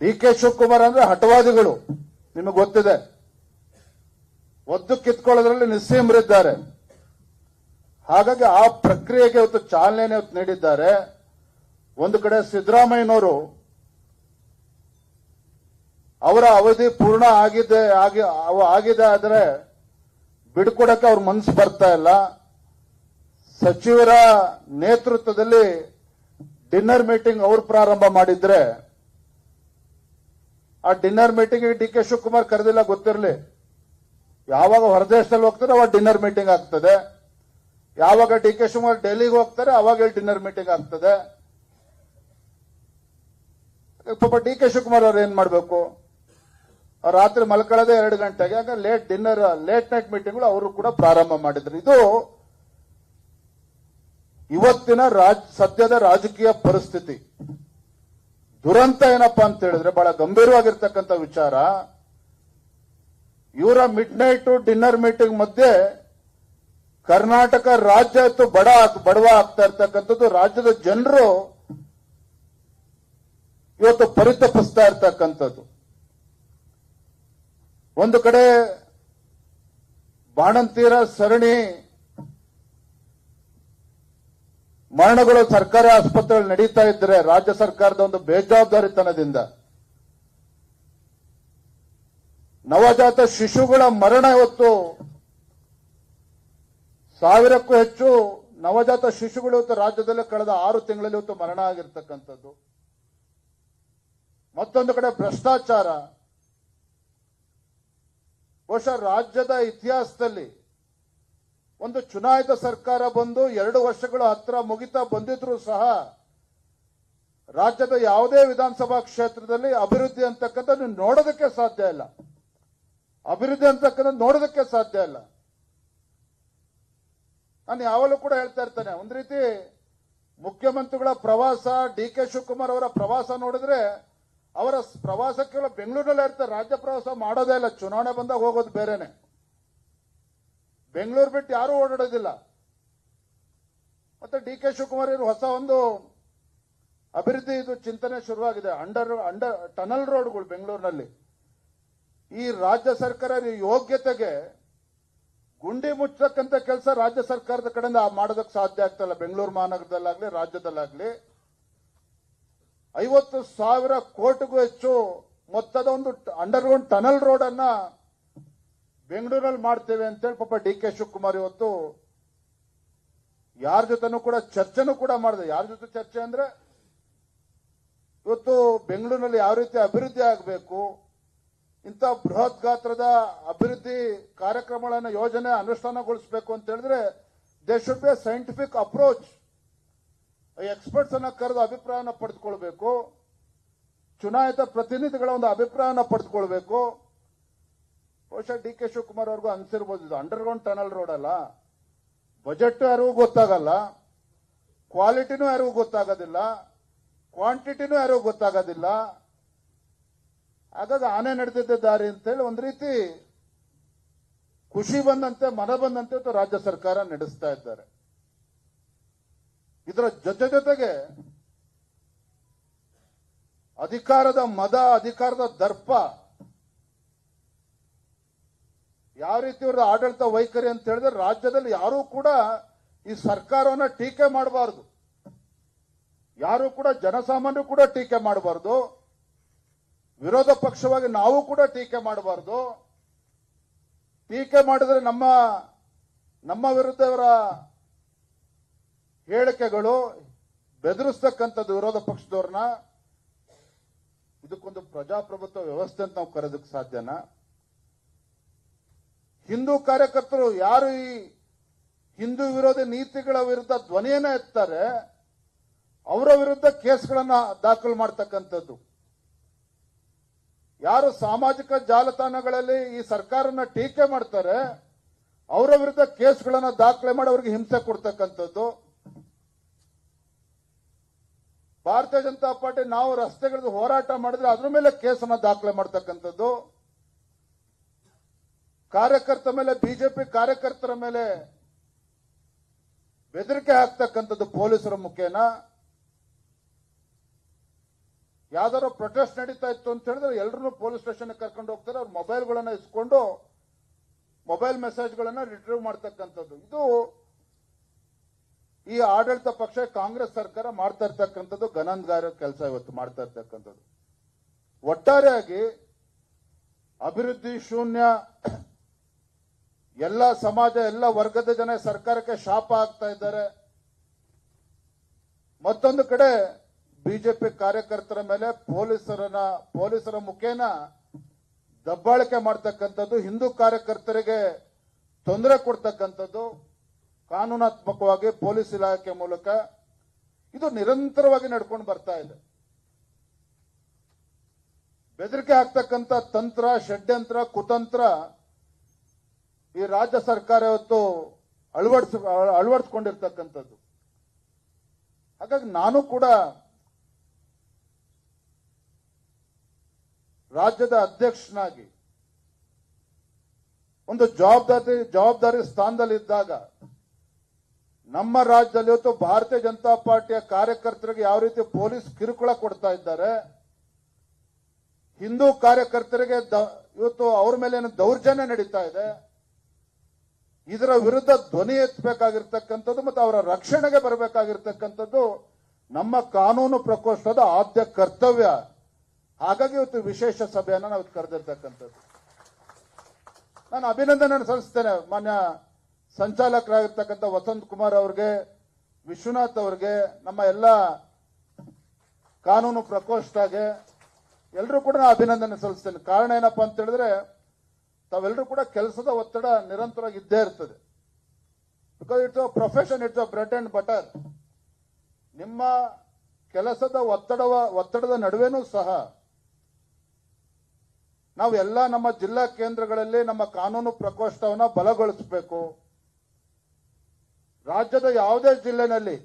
D K Shivakumar ಅಂದ್ರೆ ಹಠವಾದಿಗಳು. ನಿಮಗೆ ಗೊತ್ತಿದೆ. ಒದ್ದು ಕಿತ್ಕೊಳ್ಳೋದ್ರಲ್ಲಿ ನಿಸ್ಸೀಮರಿದ್ದಾರೆ. ಹಾಗಾಗಿ ಆ ಪ್ರಕ್ರಿಯೆಗೆ ಇವತ್ತು ಚಾಲನೆ ಇವತ್ತು ನೀಡಿದ್ದಾರೆ. ಒಂದು ಕಡೆ ಸಿದ್ದರಾಮಯ್ಯನವರು ಅವರ ಅವಧಿ ಪೂರ್ಣ ಆಗಿದೆ ಆಗಿದೆ ಆದರೆ ಬಿಡ್ಕೊಡಕ್ಕೆ ಅವ್ರ ಮನಸ್ಸು ಬರ್ತಾ ಇಲ್ಲ. ಸಚಿವರ ನೇತೃತ್ವದಲ್ಲಿ ಡಿನ್ನರ್ ಮೀಟಿಂಗ್ ಅವರು ಪ್ರಾರಂಭ ಮಾಡಿದ್ರೆ ಆ dinner meeting D K Shivakumar ಕರೆದಿಲ್ಲ ಗೊತ್ತಿರಲಿ. ಯಾವಾಗ ಹೊರದೇಶದಲ್ಲಿ ಹೋಗ್ತಾರೆ, ಅವಾಗ ಡಿನ್ನರ್ ಮೀಟಿಂಗ್ ಆಗ್ತದೆ. ಯಾವಾಗ ಡಿ ಕೆ ಶಿವಕುಮಾರ್ ಡೆಲ್ಲಿಗೆ ಹೋಗ್ತಾರೆ, ಅವಾಗ ಡಿನ್ನರ್ ಮೀಟಿಂಗ್ ಆಗ್ತದೆ. ಪಾಪ ಡಿ ಕೆ ಶಿವಕುಮಾರ್ ಅವ್ರು ಏನ್ ಮಾಡ್ಬೇಕು? ರಾತ್ರಿ ಮಲ್ಕೊಳ್ಳೋದೇ ಎರಡು ಗಂಟೆಗೆ ಆಗ ಲೇಟ್ ಡಿನ್ನರ್ ಲೇಟ್ ನೈಟ್ ಮೀಟಿಂಗ್ಗಳು ಅವರು ಕೂಡ ಪ್ರಾರಂಭ ಮಾಡಿದ್ರು. ಇದು ಇವತ್ತಿನ ರಾಜ್, ಸದ್ಯದ ರಾಜಕೀಯ ಪರಿಸ್ಥಿತಿ. ದುರಂತ ಏನಪ್ಪಾ ಅಂತ ಹೇಳಿದ್ರೆ ಬಹಳ ಗಂಭೀರವಾಗಿರ್ತಕ್ಕಂಥ ವಿಚಾರ. ಇವರ ಮಿಡ್ ನೈಟ್ ಡಿನ್ನರ್ ಮೀಟಿಂಗ್ ಮಧ್ಯೆ ಕರ್ನಾಟಕ ರಾಜ್ಯ ಬಡ ಬಡವ ಆಗ್ತಾ ಇರ್ತಕ್ಕಂಥದ್ದು. ರಾಜ್ಯದ ಜನರು ಇವತ್ತು ಪರಿತಪಿಸ್ತಾ ಇರ್ತಕ್ಕಂಥದ್ದು. ಒಂದು ಕಡೆ ಬಾಣಂತೀರ ಸರಣಿ ಮರಣಗಳು ಸರ್ಕಾರಿ ಆಸ್ಪತ್ರೆಗಳು ನಡೀತಾ ಇದ್ರೆ ರಾಜ್ಯ ಸರ್ಕಾರದ ಒಂದು ಬೇಜವಾಬ್ದಾರಿತನದಿಂದ. ನವಜಾತ ಶಿಶುಗಳ ಮರಣ ಇವತ್ತು ಸಾವಿರಕ್ಕೂ ಹೆಚ್ಚು ನವಜಾತ ಶಿಶುಗಳು ಇವತ್ತು ರಾಜ್ಯದಲ್ಲಿ ಕಳೆದ ಆರು ತಿಂಗಳಲ್ಲಿ ಇವತ್ತು ಮರಣ ಆಗಿರ್ತಕ್ಕಂಥದ್ದು. ಮತ್ತೊಂದು ಕಡೆ ಭ್ರಷ್ಟಾಚಾರ. ಬಹುಶಃ ರಾಜ್ಯದ ಇತಿಹಾಸದಲ್ಲಿ ಒಂದು ಚುನಾಯಿತ ಸರ್ಕಾರ ಬಂದು ಎರಡು ವರ್ಷಗಳ ಹತ್ರ ಮುಗಿತಾ ಬಂದಿದ್ರು ಸಹ ರಾಜ್ಯದ ಯಾವುದೇ ವಿಧಾನಸಭಾ ಕ್ಷೇತ್ರದಲ್ಲಿ ಅಭಿವೃದ್ಧಿ ಅಂತಕ್ಕಂಥ ನೋಡೋದಕ್ಕೆ ಸಾಧ್ಯ ಇಲ್ಲ. ಅಭಿವೃದ್ಧಿ ಅಂತಕ್ಕಂಥ ನೋಡೋದಕ್ಕೆ ಸಾಧ್ಯ ಇಲ್ಲ. ನಾನು ಯಾವಾಗಲೂ ಕೂಡ ಹೇಳ್ತಾ ಇರ್ತೇನೆ, ಒಂದ್ ರೀತಿ ಮುಖ್ಯಮಂತ್ರಿಗಳ ಪ್ರವಾಸ, ಡಿ ಕೆ ಶಿವಕುಮಾರ್ ಅವರ ಪ್ರವಾಸ ನೋಡಿದ್ರೆ ಅವರ ಪ್ರವಾಸಕ್ಕೆಲ್ಲ ಬೆಂಗಳೂರಲ್ಲಿ ಇರ್ತಾರೆ, ರಾಜ್ಯ ಪ್ರವಾಸ ಮಾಡೋದೇ ಇಲ್ಲ, ಚುನಾವಣೆ ಬಂದಾಗ ಹೋಗೋದು ಬೇರೆನೆ. ಬೆಂಗಳೂರು ಬಿಟ್ಟು ಯಾರೂ ಓಡಾಡೋದಿಲ್ಲ. ಮತ್ತೆ ಡಿ ಕೆ ಶಿವಕುಮಾರ್ ಇವರು ಹೊಸ ಒಂದು ಅಭಿವೃದ್ಧಿ ಇದು ಚಿಂತನೆ ಶುರುವಾಗಿದೆ. ಅಂಡರ್ ಅಂಡರ್, ಟನಲ್ ರೋಡ್ಗಳು ಬೆಂಗಳೂರಿನಲ್ಲಿ. ಈ ರಾಜ್ಯ ಸರ್ಕಾರ ಯೋಗ್ಯತೆಗೆ ಗುಂಡಿ ಮುಚ್ಚತಕ್ಕಂತ ಕೆಲಸ ರಾಜ್ಯ ಸರ್ಕಾರದ ಕಡೆಯಿಂದ ಮಾಡೋದಕ್ಕೆ ಸಾಧ್ಯ ಆಗ್ತಲ್ಲ. ಬೆಂಗಳೂರು ಮಹಾನಗರದಲ್ಲಾಗ್ಲಿ, ರಾಜ್ಯದಲ್ಲಾಗ್ಲಿ. ಐವತ್ತು ಸಾವಿರ ಕೋಟಿಗೂ ಹೆಚ್ಚು ಮೊತ್ತದ ಒಂದು ಅಂಡರ್ಗ್ರೌಂಡ್ ಟನಲ್ ರೋಡನ್ನು ಬೆಂಗಳೂರಲ್ಲಿ ಮಾಡ್ತೇವೆ ಅಂತೇಳಿ ಪಾಪ ಡಿ ಕೆ ಶಿವಕುಮಾರ್ ಇವತ್ತು ಯಾರ ಜೊತೆನೂ ಕೂಡ ಚರ್ಚೆನೂ ಕೂಡ ಮಾಡಿದೆ. ಯಾರ ಜೊತೆ ಚರ್ಚೆ ಅಂದ್ರೆ ಇವತ್ತು ಬೆಂಗಳೂರಿನಲ್ಲಿ ಯಾವ ರೀತಿ ಅಭಿವೃದ್ಧಿ ಆಗಬೇಕು, ಇಂಥ ಬೃಹತ್ ಗಾತ್ರದ ಅಭಿವೃದ್ಧಿ ಕಾರ್ಯಕ್ರಮಗಳನ್ನು ಯೋಜನೆ ಅನುಷ್ಠಾನಗೊಳಿಸಬೇಕು ಅಂತ ಹೇಳಿದ್ರೆ they should be scientific approach experts ಅನ್ನ ಕರೆದು ಅಭಿಪ್ರಾಯನ ಪಡೆದುಕೊಳ್ಬೇಕು, ಚುನಾಯಿತ ಪ್ರತಿನಿಧಿಗಳ ಒಂದು ಅಭಿಪ್ರಾಯನ ಪಡೆದುಕೊಳ್ಬೇಕು. ಬಹುಶಃ ಡಿ ಕೆ ಶಿವಕುಮಾರ್ ಅವ್ರಿಗೂ ಅನ್ಸಿರ್ಬೋದು, ಇದು ಅಂಡರ್ಗ್ರೌಂಡ್ ಟನಲ್ ರೋಡ್ ಅಲ್ಲ. ಬಜೆಟ್ ಯಾರಿಗೂ ಗೊತ್ತಾಗಲ್ಲ ಕ್ವಾಲಿಟಿನೂ ಯಾರಿಗೂ ಗೊತ್ತಾಗೋದಿಲ್ಲ ಕ್ವಾಂಟಿಟಿನೂ ಯಾರಿಗೂ ಗೊತ್ತಾಗೋದಿಲ್ಲ. ಹಾಗಾಗಿ ಆನೆ ನಡೆದಿದ್ದ ದಾರಿ ಅಂತೇಳಿ ಒಂದು ರೀತಿ ಖುಷಿ ಬಂದಂತೆ, ಮನ ಬಂದಂತೆ ರಾಜ್ಯ ಸರ್ಕಾರ ನಡೆಸ್ತಾ ಇದ್ದಾರೆ. ಇದರ ಜೊತೆ ಜೊತೆಗೆ ಅಧಿಕಾರದ ಮದ, ಅಧಿಕಾರದ ದರ್ಪ ಯಾವ ರೀತಿ ಅವ್ರದ್ದು ಆಡಳಿತ ವೈಖರಿ ಅಂತ ಹೇಳಿದ್ರೆ ರಾಜ್ಯದಲ್ಲಿ ಯಾರೂ ಕೂಡ ಈ ಸರ್ಕಾರವನ್ನ ಟೀಕೆ ಮಾಡಬಾರದು. ಯಾರು ಕೂಡ ಜನಸಾಮಾನ್ಯರು ಕೂಡ ಟೀಕೆ ಮಾಡಬಾರದು. ವಿರೋಧ ಪಕ್ಷವಾಗಿ ನಾವು ಕೂಡ ಟೀಕೆ ಮಾಡಬಾರದು. ಟೀಕೆ ಮಾಡಿದ್ರೆ ನಮ್ಮ ನಮ್ಮ ವಿರುದ್ಧವರ ಹೇಳಿಕೆಗಳು ಬೆದರಿಸ್ತಕ್ಕಂಥದ್ದು ವಿರೋಧ ಪಕ್ಷದವ್ರನ್ನ. ಇದಕ್ಕೊಂದು ಪ್ರಜಾಪ್ರಭುತ್ವ ವ್ಯವಸ್ಥೆ ಅಂತ ನಾವು ಕರೆದಕ್ಕೆ ಸಾಧ್ಯನಾ? ಹಿಂದೂ ಕಾರ್ಯಕರ್ತರು ಯಾರು ಈ ಹಿಂದೂ ವಿರೋಧಿ ನೀತಿಗಳ ವಿರುದ್ಧ ಧ್ವನಿಯನ್ನ ಎತ್ತಾರೆ, ಅವರ ವಿರುದ್ಧ ಕೇಸ್ಗಳನ್ನ ದಾಖಲು ಮಾಡ್ತಕ್ಕಂಥದ್ದು. ಯಾರು ಸಾಮಾಜಿಕ ಜಾಲತಾಣಗಳಲ್ಲಿ ಈ ಸರ್ಕಾರನ ಟೀಕೆ ಮಾಡ್ತಾರೆ, ಅವರ ವಿರುದ್ಧ ಕೇಸ್ಗಳನ್ನ ದಾಖಲೆ ಮಾಡಿ ಅವರಿಗೆ ಹಿಂಸೆ ಕೊಡ್ತಕ್ಕಂಥದ್ದು. ಭಾರತೀಯ ಜನತಾ ಪಾರ್ಟಿ ನಾವು ರಸ್ತೆಗಳಲ್ಲಿ ಹೋರಾಟ ಮಾಡಿದ್ರೆ ಅದ್ರ ಮೇಲೆ ಕೇಸನ್ನ ದಾಖಲೆ ಮಾಡ್ತಕ್ಕಂಥದ್ದು. ಕಾರ್ಯಕರ್ತರ ಮೇಲೆ, ಬಿಜೆಪಿ ಕಾರ್ಯಕರ್ತರ ಮೇಲೆ ಬೆದರಿಕೆ ಹಾಕ್ತಕ್ಕಂಥದ್ದು ಪೊಲೀಸರ ಮುಖೇನ. ಯಾವ್ದಾರ ಪ್ರೊಟೆಸ್ಟ್ ನಡೀತಾ ಇತ್ತು ಅಂತ ಹೇಳಿದ್ರೆ ಎಲ್ಲರೂ ಪೊಲೀಸ್ ಸ್ಟೇಷನ್ ಕರ್ಕೊಂಡು ಹೋಗ್ತಾರೆ. ಅವ್ರ ಮೊಬೈಲ್ಗಳನ್ನ ಇಸ್ಕೊಂಡು ಮೊಬೈಲ್ ಮೆಸೇಜ್ಗಳನ್ನ ರಿಟ್ರೀವ್ ಮಾಡ್ತಕ್ಕಂಥದ್ದು. ಇದು ಈ ಆಡಳಿತ ಪಕ್ಷ, ಕಾಂಗ್ರೆಸ್ ಸರ್ಕಾರ ಮಾಡ್ತಾ ಇರ್ತಕ್ಕಂಥದ್ದು ಗನಂದಗಾರ ಕೆಲಸ ಇವತ್ತು ಮಾಡ್ತಾ ಇರ್ತಕ್ಕಂಥದ್ದು. ಒಟ್ಟಾರೆಯಾಗಿ ಅಭಿವೃದ್ಧಿ ಶೂನ್ಯ ಎಲ್ಲ ಸಮಾಜ, ಎಲ್ಲ ವರ್ಗದ ಜನ ಸರ್ಕಾರಕ್ಕೆ ಶಾಪ ಆಗ್ತಾ ಇದ್ದಾರೆ. ಮತ್ತೊಂದು ಕಡೆ ಬಿಜೆಪಿ ಕಾರ್ಯಕರ್ತರ ಮೇಲೆ ಪೊಲೀಸರನ್ನ, ಪೊಲೀಸರ ಮುಖೇನ ದಬ್ಬಾಳಿಕೆ ಮಾಡ್ತಕ್ಕಂಥದ್ದು ಹಿಂದೂ ಕಾರ್ಯಕರ್ತರಿಗೆ ತೊಂದರೆ ಕೊಡ್ತಕ್ಕಂಥದ್ದು ಕಾನೂನಾತ್ಮಕವಾಗಿ ಪೊಲೀಸ್ ಇಲಾಖೆ ಮೂಲಕ ಇದು ನಿರಂತರವಾಗಿ ನಡ್ಕೊಂಡು ಬರ್ತಾ ಇದೆ. ಬೆದರಿಕೆ ಆಗ್ತಕ್ಕಂಥ ತಂತ್ರ, ಷಡ್ಯಂತ್ರ, ಕುತಂತ್ರ ಈ ರಾಜ್ಯ ಸರ್ಕಾರ ಇವತ್ತು ಅಳವಡಿಸ, ಅಳವಡಿಸ್ಕೊಂಡಿರ್ತಕ್ಕಂಥದ್ದು. ಹಾಗಾಗಿ ನಾನು ಕೂಡ ರಾಜ್ಯದ ಅಧ್ಯಕ್ಷನಾಗಿ ಒಂದು ಜವಾಬ್ದಾರಿ ಜವಾಬ್ದಾರಿ ಸ್ಥಾನದಲ್ಲಿದ್ದಾಗ ನಮ್ಮ ರಾಜ್ಯದಲ್ಲಿ ಇವತ್ತು ಭಾರತೀಯ ಜನತಾ ಪಾರ್ಟಿಯ ಕಾರ್ಯಕರ್ತರಿಗೆ ಯಾವ ರೀತಿ ಪೊಲೀಸ್ ಕಿರುಕುಳ ಕೊಡ್ತಾ ಇದ್ದಾರೆ, ಹಿಂದೂ ಕಾರ್ಯಕರ್ತರಿಗೆ ಇವತ್ತು ಅವ್ರ ಮೇಲೆ ಏನು ದೌರ್ಜನ್ಯ ನಡೀತಾ ಇದೆ ಇದರ ವಿರುದ್ಧ ಧ್ವನಿ ಎತ್ತಬೇಕಾಗಿರ್ತಕ್ಕಂಥದ್ದು ಮತ್ತು ಅವರ ರಕ್ಷಣೆಗೆ ಬರಬೇಕಾಗಿರ್ತಕ್ಕಂಥದ್ದು ನಮ್ಮ ಕಾನೂನು ಪ್ರಕೋಷ್ಠದ ಆದ್ಯ ಕರ್ತವ್ಯ. ಹಾಗಾಗಿ ಇವತ್ತು ವಿಶೇಷ ಸಭೆಯನ್ನು ನಾವು ಕರೆದಿರ್ತಕ್ಕಂಥದ್ದು. ನಾನು ಅಭಿನಂದನೆ ಸಲ್ಲಿಸ್ತೇನೆ. ಮಾನ್ಯ ಸಂಚಾಲಕರಾಗಿರ್ತಕ್ಕಂಥ ವಸಂತ್ ಕುಮಾರ್ ಅವ್ರಿಗೆ, ವಿಶ್ವನಾಥ್ ಅವ್ರಿಗೆ, ನಮ್ಮ ಎಲ್ಲ ಕಾನೂನು ಪ್ರಕೋಷ್ಠಗೆ ಎಲ್ಲರೂ ಕೂಡ ನಾನು ಅಭಿನಂದನೆ ಸಲ್ಲಿಸ್ತೇನೆ. ಕಾರಣ ಏನಪ್ಪಾ ಅಂತ ಹೇಳಿದ್ರೆ ತಾವೆಲ್ಲರೂ ಕೂಡ ಕೆಲಸದ ಒತ್ತಡ ನಿರಂತರವಾಗಿ ಇದ್ದೇ ಇರ್ತದೆ. Because it's a profession it's a bread and butter ನಿಮ್ಮ ಕೆಲಸದ ಒತ್ತಡವ, ಒತ್ತಡದ ನಡುವೆನೂ ಸಹ ನಾವು ಎಲ್ಲ ನಮ್ಮ ಜಿಲ್ಲಾ ಕೇಂದ್ರಗಳಲ್ಲಿ ನಮ್ಮ ಕಾನೂನು ಪ್ರಕೋಷ್ಠವನ್ನು ಬಲಗೊಳಿಸಬೇಕು. ರಾಜ್ಯದ ಯಾವುದೇ ಜಿಲ್ಲೆನಲ್ಲಿ